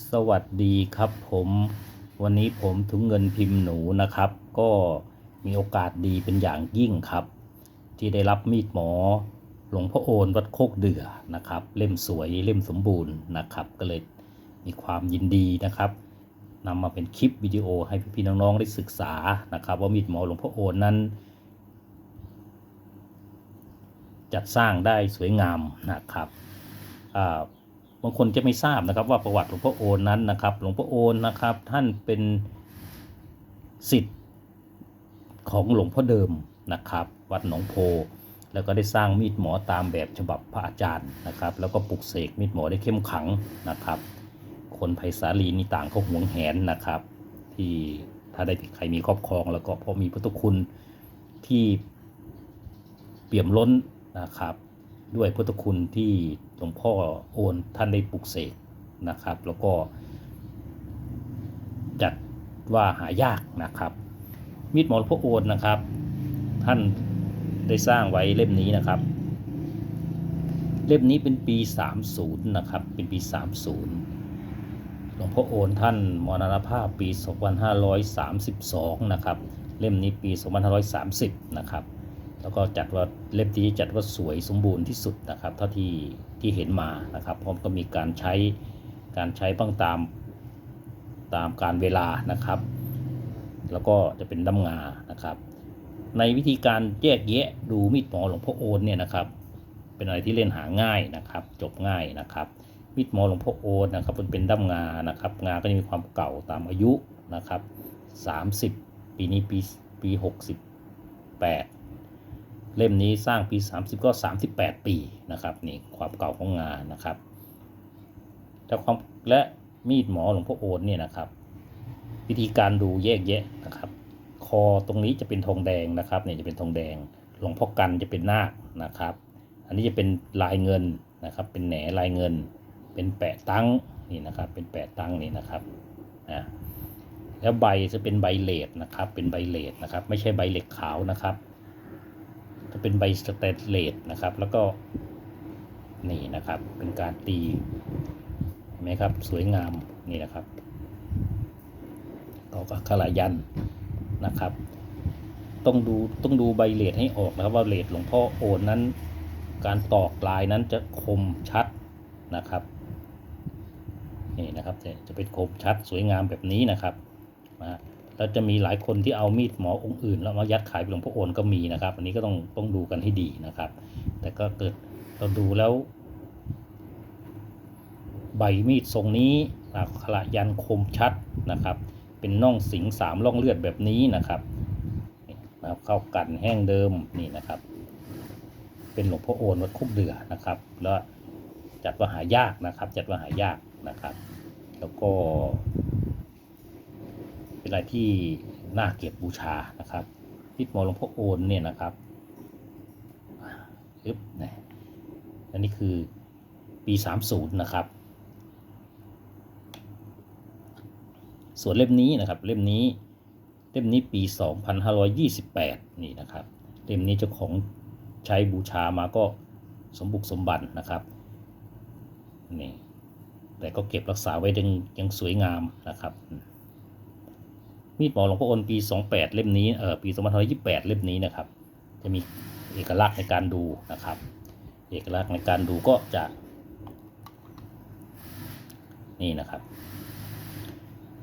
สวัสดีครับผมวันนี้ผมถุงเงินพิมพ์หนูนะครับ ก็มีโอกาสดีเป็นอย่างยิ่งครับ ที่ได้รับมีดหมอ หลวงพ่อโอนวัดโคกเดือนะครับ เล่มสวยเล่มสมบูรณ์นะครับ ก็เลยมีความยินดีนะครับนำมาเป็นคลิปวิดีโอให้พี่ๆน้องๆได้ศึกษานะครับ ว่ามีดหมอหลวงพ่อโอนนั้น จัดสร้างได้สวยงามนะครับอ่า บางคนจะไม่ทราบนะครับ ว่าประวัติหลวงพ่อโอนนั้นนะครับ หลวงพ่อโอนนะครับ ท่านเป็นสิทธิ์ของหลวงพ่อเดิมนะครับ วัดหนองโพ แล้วก็ได้สร้างมีดหมอตามแบบฉบับพระอาจารย์นะครับ แล้วก็ปลุกเสกมีดหมอได้เข้มขังนะครับ คนไพศาลีนี่ต่างก็หวงแหนนะครับ ที่ถ้าได้ใครมีครอบครองแล้วก็เพราะมีพุทธคุณที่เปี่ยมล้นนะครับ ด้วยพุทธคุณที่ ลวงพ่อโอนท่านได้ปลุกเสกนะครับ แล้วก็จัดว่าหายากนะครับ มีดหมอหลวงพ่อโอนนะครับ ท่านได้สร้างไว้เล่มนี้นะครับ เล่มนี้เป็นปี 30 นะครับ เป็นปี 30 หลวงพ่อโอนท่านมรณภาพปี 2532 นะครับ เล่มนี้ปี 2530 นะครับ แล้วก็จัดว่าเล่มนี้จัดว่าสวยสมบูรณ์ที่สุดนะครับเท่าที่ที่เห็นมานะครับพร้อมก็มีการใช้การใช้บ้างตามตามการเวลานะครับ แล้วก็จะเป็นด้ำงานะครับ ในวิธีการแยกแยะดูมีดหมอหลวงพ่อโอนเนี่ยนะครับ เป็นอะไรที่เล่นหาง่ายนะครับ จบง่ายนะครับ มีดหมอหลวงพ่อโอนนะครับมันเป็นด้ำงานะครับ งาก็จะมีความเก่าตามอายุนะครับ 30 ปีนี้ปีปี 68 เล่มนี้สร้างปี 30 ก็ 38 ปีนะครับนี่ความเก่าของงานนะครับแต่ความและมีดหมอหลวงพ่อโอนเนี่ยนะครับ วิธีการดูแยกแยะนะครับ คอตรงนี้จะเป็นทองแดงนะครับเนี่ยจะเป็นทองแดงหลวงพ่อกันจะเป็นนาคนะครับ อันนี้จะเป็นลายเงินนะครับ เป็นแหนลายเงิน เป็นแปะตั้งนี่นะครับ เป็นแปะตั้งนี่นะครับอ่าแล้วใบจะเป็นใบเลดนะครับ เป็นใบเลดนะครับ ไม่ใช่ใบเหล็กขาวนะครับ จะเป็นใบสเตนเลสนะครับ แล้วก็นี่นะครับ เป็นการตีเห็นไหมครับ สวยงามนี่นะครับกับขลายันนะครับ ต้องดูต้องดูใบเลดให้ออกนะครับ ว่าเลดหลวงพ่อโอนนั้น การตอกลายนั้นจะคมชัดนะครับนี่นะครับจะจะเป็นคมชัดสวยงามแบบนี้นะครับนะ แล้วจะมีหลายคนที่เอามีดหมอองค์อื่น แล้วมายัดขายเป็นหลวงพ่อโอนก็มีนะครับ อันนี้ก็ต้องต้องดูกันให้ดีนะครับ แต่ก็เกิดเราดูแล้ว ใบมีดทรงนี้อักขระยันคมชัดนะครับ เป็นน่องสิงสามร่องเลือดแบบนี้นะครับนี่นะครับเข้ากันแห้งเดิมนี่นะครับ เป็นหลวงพ่อโอนวัดคุกเดือนะครับ แล้วจัดว่าหายากนะครับ จัดว่าหายากนะครับ แล้วก็ อะไรที่น่าเก็บบูชานะครับพิษหมอหลวงพ่อโอนเนี่ยนะครับอึ๊บนะอันนี้คือปี 30 นะครับ ส่วนเล่มนี้นะครับ เล่มนี้เล่มนี้ปี 2528 นี่นะครับ เล่มนี้เจ้าของใช้บูชามาก็สมบุกสมบันนะครับนี่แต่ก็เก็บรักษาไว้ยังยังสวยงามนะครับ มีดหมอหลวงพ่อโอนปี 28 เล่มนี้เออปี2528 เล่มนี้นะครับ จะมีเอกลักษณ์ในการดูนะครับ เอกลักษณ์ในการดูก็จะนี่นะครับ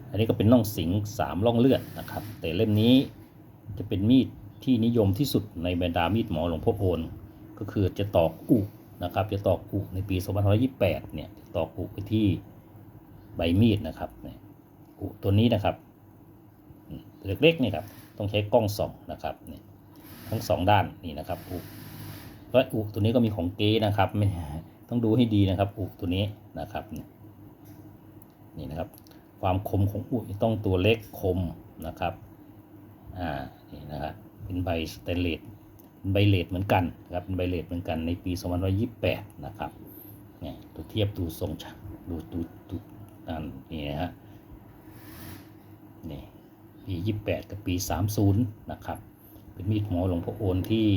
อันนี้ก็เป็นน่องสิงสามร่องเลือดนะครับ แต่เล่มนี้จะเป็นมีดที่นิยมที่สุดในบรรดามีดหมอหลวงพ่อโอนก็คือจะตอกอุนะครับ จะตอกอุในปี2528 เนี่ยตอกอุไปที่ใบมีดนะครับนี่ยอุตัวนี้นะครับ เล็กๆนี่ครับต้องใช้กล้องส่องนะครับเนี่ยทั้งสองด้านนี่นะครับอุและอุตัวนี้ก็มีของเก๊นะครับไม่ต้องดูให้ดีนะครับอุตัวนี้นะครับนี่นะครับความคมของอุต้องตัวเล็กคมนะครับอ่านี่นะครับเป็นใบสเตนเลสเป็นใบเลดเหมือนกันครับเป็นใบเลดเหมือนกันในปี2528 นะครับเนี่ยตัวเทียบดูทรงฉากดูดูดูนั่นนี่นะฮะนี่ ปี 28 กับปี 30 นะครับ เป็นมีดหมอหลวงพ่อโอนที่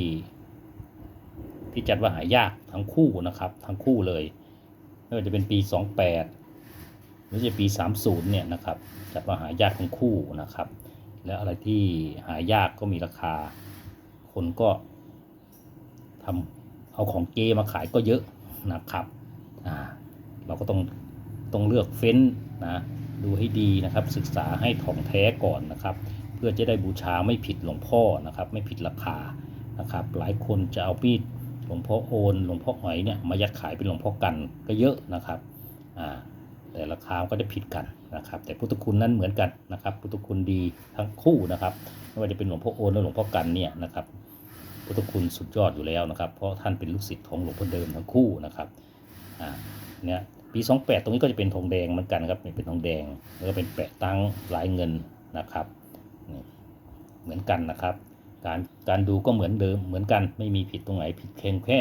ที่จัดว่าหายากทั้งคู่นะครับ ทั้งคู่เลยไม่ว่าจะเป็นปี 28ไม่ใช่ปี 30 เนี่ยนะครับ จัดว่าหายากทั้งคู่นะครับ และอะไรที่หายากก็มีราคา คนก็ทำเอาของเกมาขายก็เยอะนะครับ อ่า เราก็ต้องต้องเลือกเฟ้นนะ ดูให้ดีนะครับศึกษาให้ถ่องแท้ก่อนนะครับ เพื่อจะได้บูชาไม่ผิดหลวงพ่อนะครับ ไม่ผิดราคานะครับ หลายคนจะเอามีดหลวงพ่อโอนหลวงพ่อหอยเนี่ยมายัดขายเป็นหลวงพ่อกันก็เยอะนะครับอ่าแต่ราคาก็จะผิดกันนะครับ แต่พุทธคุณนั้นเหมือนกันนะครับพุทธคุณดีทั้งคู่นะครับไม่ว่าจะเป็นหลวงพ่อโอนหรือหลวงพ่อกันเนี่ยนะครับพุทธคุณสุดยอดอยู่แล้วนะครับ เพราะท่านเป็นลูกศิษย์ของหลวงพ่อเดิมทั้งคู่นะครับอ่าเนี่ย ปี 28 ตรงนี้ก็จะเป็นทองแดงเหมือนกันครับเป็นทองแดงแล้วก็เป็นแปะตั้งลายเงินนะครับเหมือนกันนะครับ การการดูก็เหมือนเดิมเหมือนกันไม่มีผิดตรงไหนผิดเพียงแค่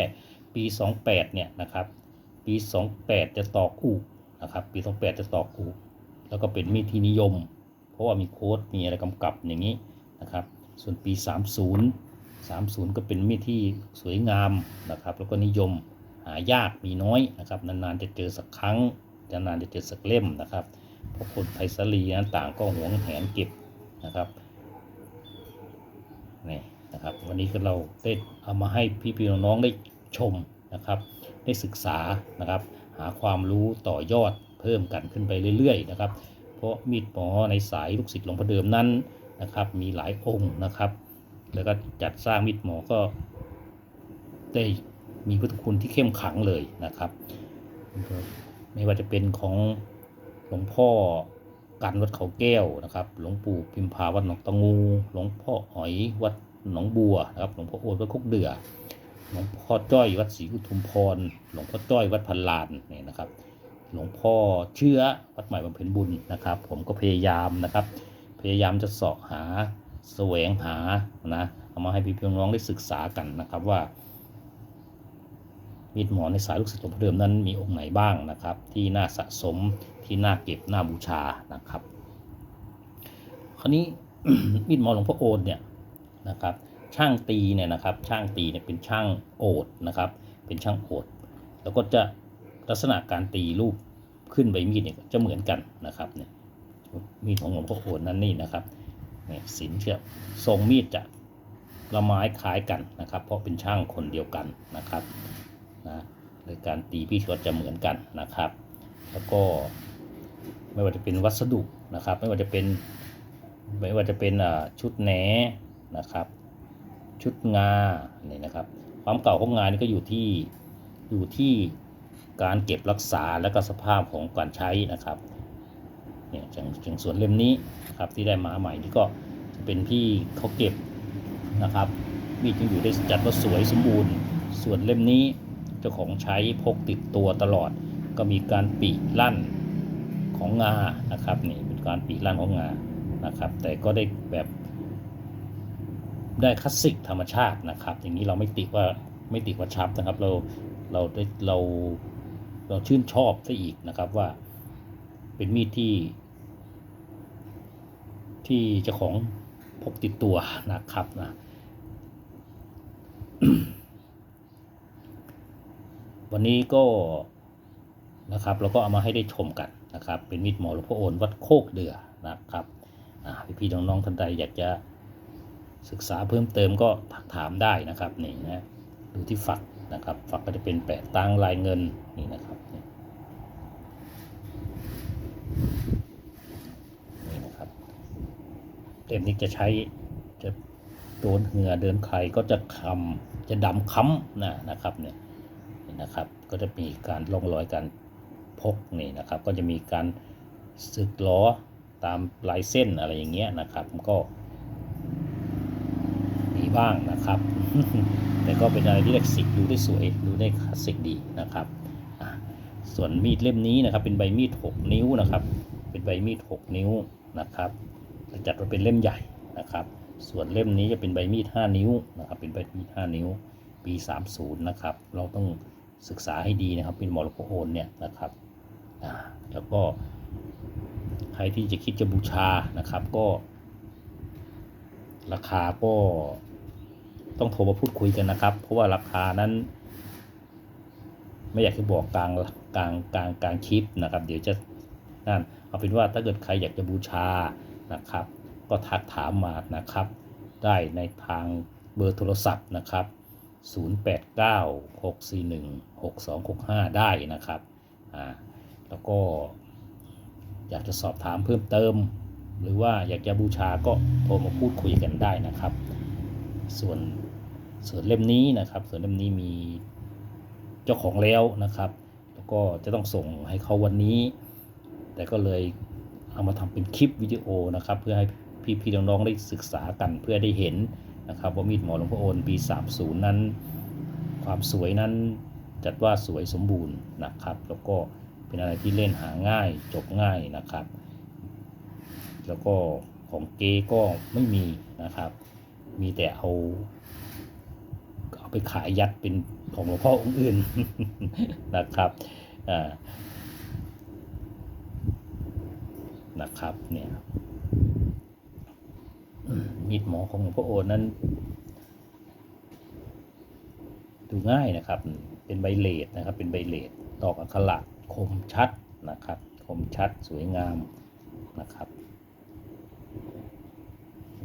ปี 28 เนี่ยนะครับ ปี 28 จะตอกอูกนะครับปี 28 จะตอกอูกแล้วก็เป็นมีดที่นิยม เพราะว่ามีโค้ดมีอะไรกำกับอย่างนี้นะครับส่วนปี 30 30 ก็เป็นมีดที่สวยงามนะครับ แล้วก็นิยม หายากมีน้อยนะครับ นานๆจะเจอสักครั้งนานๆจะเจอสักเล่มนะครับเพราะคนไทยสลีนั้นต่างก็หวงแหนเก็บนะครับนี่นะครับวันนี้ก็เราได้เอามาให้พี่ๆน้องๆได้ชมนะครับ ได้ศึกษานะครับ หาความรู้ต่อยอดเพิ่มกันขึ้นไปเรื่อยๆนะครับ เพราะมีดหมอในสายลูกศิษย์หลวงพ่อเดิมนั้นนะครับ มีหลายองค์นะครับ แล้วก็จัดสร้างมีดหมอก็ได้ มีพุทธคุณที่เข้มขังเลยนะครับ ไม่ว่าจะเป็นของหลวงพ่อกันวัดเขาแก้วนะครับ หลวงปู่พิมพาวัดหนองตะงู หลวงพ่อหอยวัดหนองบัวนะครับ หลวงพ่อโอวดวัดคุกเดือ หลวงพ่อจ้อยวัดศรีอุทุมพร หลวงพ่อจ้อยวัดพันลานนี่นะครับ หลวงพ่อเชื้อวัดใหม่บำเพ็ญบุญนะครับ ผมก็พยายามนะครับ พยายามจะสาะหาแสวงหานะเอามาให้พี่พี่น้องได้ศึกษากันนะครับว่า มีดหมอในสายลูกศิษย์หลวงพ่อเดิมนั้นมีองค์ไหนบ้างนะครับ ที่น่าสะสมที่น่าเก็บน่าบูชานะครับ คราวนี้มีดหมอหลวงพ่อโอนเนี่ยนะครับช่างตีเนี่ยนะครับช่างตีเนี่ยเป็นช่างโอดนะครับ เป็นช่างโอด แล้วก็จะลักษณะการตีรูปขึ้นใบมีดเนี่ยจะเหมือนกันนะครับเนี่ยมีดของหลวงพ่อโอนนั้นนี่นะครับเนี่ยสินเชื่อทรงมีดจะละไม้คล้ายกันนะครับ เพราะเป็นช่างคนเดียวกันนะครับ นะโดยการตีพี่ก็จะเหมือนกันนะครับ แล้วก็ไม่ว่าจะเป็นวัสดุนะครับ ไม่ว่าจะเป็นไม่ว่าจะเป็นชุดแหนนะครับ ชุดงาเนี่ยนะครับ ความเก่าของงานนี่ก็อยู่ที่อยู่ที่การเก็บรักษาและก็สภาพของการใช้นะครับเนี่ยอย่างอย่างส่วนเล่มนี้นครับที่ได้มาใหม่นี่ก็เป็นพี่เขาเก็บนะครับมีดยังอยู่ได้จัดว่าสวยสมบูรณ์ ส่วนเล่มนี้ เจ้าของใช้พกติดตัวตลอด ก็มีการปีลั่นของงานะครับนี่เป็นการปีลั่นของงานะครับ แต่ก็ได้แบบได้คลาสสิกธรรมชาตินะครับ อย่างนี้เราไม่ติว่าไม่ติว่าชับนะครับ เราเราได้เราเราชื่นชอบซะอีกนะครับว่าเป็นมีดที่ ที่เจ้าของพกติดตัวนะครับนะ วันนี้ก็นะครับเราก็เอามาให้ได้ชมกันนะครับ เป็นมีดหมอหลวงพ่อโอนวัดโคกเดือนะครับอ่พี่ๆน้องๆท่านใดอยากจะศึกษาเพิ่มเติมก็ถักถามได้นะครับนี่นะดูที่ฝักนะครับ ฝักก็จะเป็นแปะตังลายเงินนี่นะครับนี่นะครับเต็มนี้จะใช้จะโดนเหงื่อเดินใครก็จะคำจะดำค้ำนะนะครับเนี่ย นะครับ ก็จะมีการร่องรอยการพกนี่นะครับ ก็จะมีการสึกล้อตามลายเส้นอะไรอย่างเงี้ยนะครับ ก็มีบ้างนะครับ แต่ก็เป็นอะไรที่คลาสสิกดูได้สวยดูได้คลาสสิกดีนะครับ ส่วนมีดเล่มนี้นะครับเป็นใบมีด 6 นิ้วนะครับ เป็นใบมีด 6 นิ้วนะครับจัดว่าเป็นเล่มใหญ่นะครับ ส่วนเล่มนี้จะเป็นใบมีด 5 นิ้วนะครับ เป็นใบมีด 5 นิ้ว ปี 30 นะครับ เราต้อง ศึกษาให้ดีนะครับ เป็นหมอลโคโอนเนี่ยนะครับแล้วก็ใครที่จะคิดจะบูชานะครับก็ ราคาก็ต้องโทรมาพูดคุยกันนะครับ เพราะว่าราคานั้น ไม่อยากจะบอกกลางกลางกลางกลางคลิปนะครับ เดี๋ยวจะนั่นเอาเป็นว่าถ้าเกิดใครอยากจะบูชานะครับ ก็ทักถามมานะครับ ได้ในทางเบอร์โทรศัพท์นะครับ 0896416265 ได้นะครับอ่าแล้วก็อยากจะสอบถามเพิ่มเติม หรือว่าอยากจะบูชาก็โทรมาพูดคุยกันได้นะครับ ส่วนส่วนเล่มนี้นะครับส่วนเล่มนี้มีเจ้าของแล้วนะครับ แล้วก็จะต้องส่งให้เขาวันนี้ แต่ก็เลยเอามาทำเป็นคลิปวิดีโอนะครับ เพื่อให้พี่ๆน้องๆได้ศึกษากันเพื่อได้เห็น นะครับว่ามีดหมอหลวงพ่อโอนปี 30 นั้น ความสวยนั้นจัดว่าสวยสมบูรณ์นะครับ แล้วก็เป็นอะไรที่เล่นหาง่ายจบง่ายนะครับ แล้วก็ของเก๊ก็ไม่มีนะครับ มีแต่เอาเอาไปขายยัดเป็นของหลวงพ่อองค์อื่นนะครับอ่านะครับเนี่ย มีดหมอของหลวงพ่อโอนนั้น ดูง่ายนะครับ เป็นใบเลดนะครับ เป็นใบเลดตอกอักขระคมชัดนะครับ คมชัดสวยงามนะครับ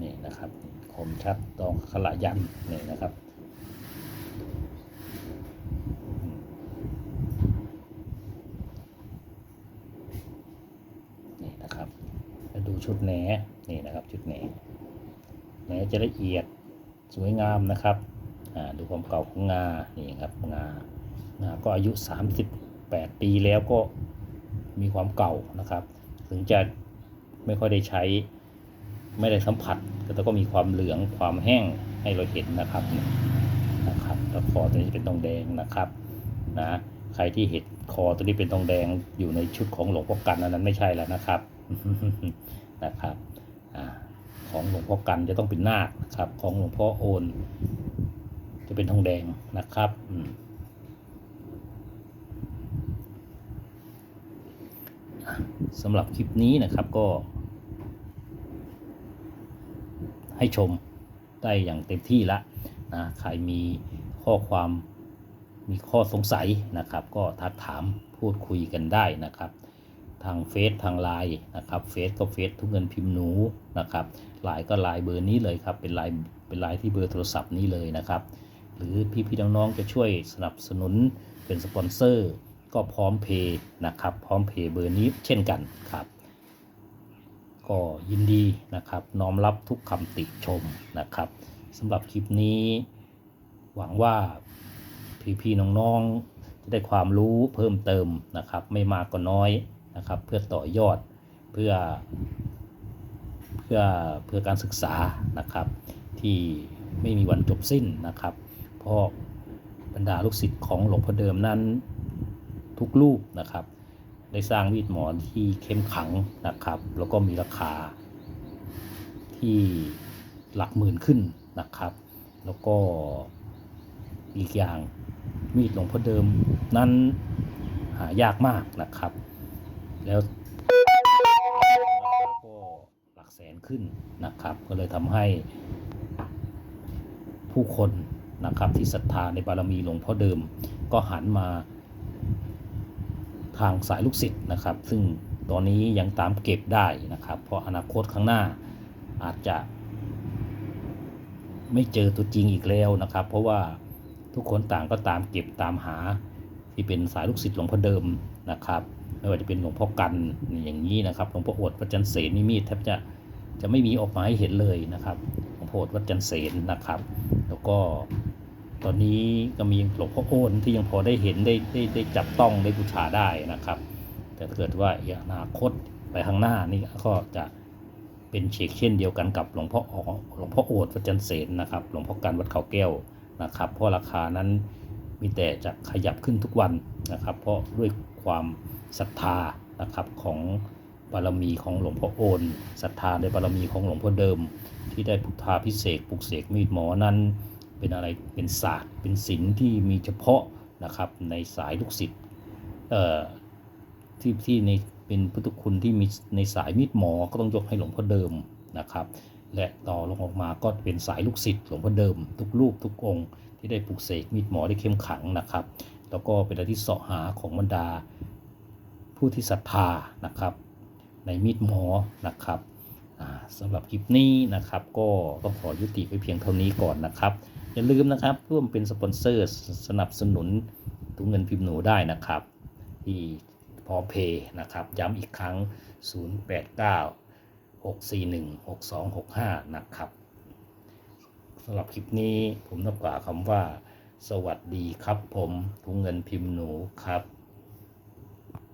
นี่นะครับ คมชัดตอกอักขระยันนี่นะครับนี่นะครับแล้วดูชุดแหนนี่นะครับ ชุดแหน แหนจะละเอียดสวยงามนะครับดูความเก่าของงา นี่ครับงา งา ก็อายุ 38 ปีแล้วก็มีความเก่านะครับ ถึงจะไม่ค่อยได้ใช้ ไม่ได้สัมผัส แต่ก็มีความเหลืองความแห้งให้เราเห็นนะครับนะครับแล้วคอตัวนี้เป็นทองแดงนะครับนะใครที่เห็นคอตัวนี้เป็นทองแดงอยู่ในชุดของหลวงพ่อกันนั้นไม่ใช่แล้วนะครับนะครับ ของหลวงพ่อกันจะต้องเป็นนาคนะครับ ของหลวงพ่อโอน จะเป็นทองแดงนะครับสำหรับคลิปนี้นะครับก็ ให้ชมได้อย่างเต็มที่ละนะใครมีข้อความมีข้อสงสัยนะครับ ก็ทักถามพูดคุยกันได้นะครับ ทางเฟซทางไลน์นะครับเฟซก็เฟซทุกเงินพิมพ์หนูนะครับ ไลน์ก็ไลน์เบอร์นี้เลยครับ เป็นไลน์เป็นไลน์ที่เบอร์โทรศัพท์นี้เลยนะครับ หรือพี่ๆน้องๆจะช่วยสนับสนุนเป็นสปอนเซอร์ก็พร้อมเพย์นะครับ พร้อมเพย์เบอร์นี้เช่นกันครับ ก็ยินดีนะครับ น้อมรับทุกคำติชมนะครับสำหรับคลิปนี้ หวังว่าพี่ๆน้องๆจะได้ความรู้เพิ่มเติมนะครับ ไม่มากก็น้อยนะครับ เพื่อต่อยอดเพื่อ เพื่อเพื่อการศึกษานะครับ ที่ไม่มีวันจบสิ้นนะครับ เพราะบรรดาลูกศิษย์ของหลวงพ่อเดิมนั้นทุกรูปนะครับ ได้สร้างมีดหมอนที่เข้มขังนะครับ แล้วก็มีราคาที่หลักหมื่นขึ้นนะครับ แล้วก็อีกอย่างมีดหลวงพ่อเดิมนั้นหายากมากนะครับ แล้ว กแสนขึ้นนะครับ ก็เลยทำให้ผู้คนนะครับที่ศรัทธาในบารมีหลวงพ่อเดิม ก็หันมาทางสายลูกศิษย์นะครับ ซึ่งตอนนี้ยังตามเก็บได้นะครับ เพราะอนาคตข้างหน้าอาจจะไม่เจอตัวจริงอีกแล้วนะครับ เพราะว่าทุกคนต่างก็ตามเก็บตามหาที่เป็นสายลูกศิษย์หลวงพ่อเดิมนะครับ ไม่ว่าจะเป็นหลวงพ่อกันอย่างนี้นะครับหลวงพ่ออวดพระจันเสนนิมิตแทบจะ จะไม่มีออกมาให้เห็นเลยนะครับหลวงพ่อวดวัดจันเสนนะครับ แล้วก็ตอนนี้ก็มีหลวงพ่อโอนที่ยังพอได้เห็นได้ได้ได้จับต้องได้บูชาได้นะครับ แต่ถ้าเกิดว่าอนาคตไปข้างหน้านี่ก็จะเป็นเชกเช่นเดียวกันกับหลวงพ่ออ๋อหลวงพ่อโอดวัดจันเสนนะครับ หลวงพ่อกันวัดเขาแก้วนะครับ เพราะราคานั้นมีแต่จะขยับขึ้นทุกวันนะครับ เพราะด้วยความศรัทธานะครับของ บารมีของหลวงพ่อโอนศรัทธาในบารมีของหลวงพ่อเดิม ที่ได้พุทธาพิเศษปลุกเสกมีดหมอนั้นเป็นอะไรเป็นศาสตร์ เป็นศิลป์ที่มีเฉพาะนะครับในสายลูกศิษย์เอ่อที่ที่ในเป็นพุทธคุณที่มีในสายมีดหมอก็ต้องยกให้หลวงพ่อเดิมนะครับ และต่อลงออกมาก็เป็นสายลูกศิษย์หลวงพ่อเดิม ทุกรูปทุกองค์ ที่ได้ปลุกเสกมีดหมอได้เข้มขังนะครับ แล้วก็เป็นอะไรที่เสาะหาของบรรดาผู้ที่ศรัทธานะครับ ในมีดหมอนะครับสำหรับคลิปนี้นะครับ ก็ต้องขอยุติไปเพียงเท่านี้ก่อนนะครับ อย่าลืมนะครับร่วมเป็นสปอนเซอร์สนับสนุนถุงเงินพิมพ์หนูได้นะครับ ที่พอเพย์นะครับ ย้ำอีกครั้ง 089 641 6265 นะครับสำหรับคลิปนี้ผมต้องกล่าวคำว่า สวัสดีครับผมถุงเงินพิมพ์หนูครับ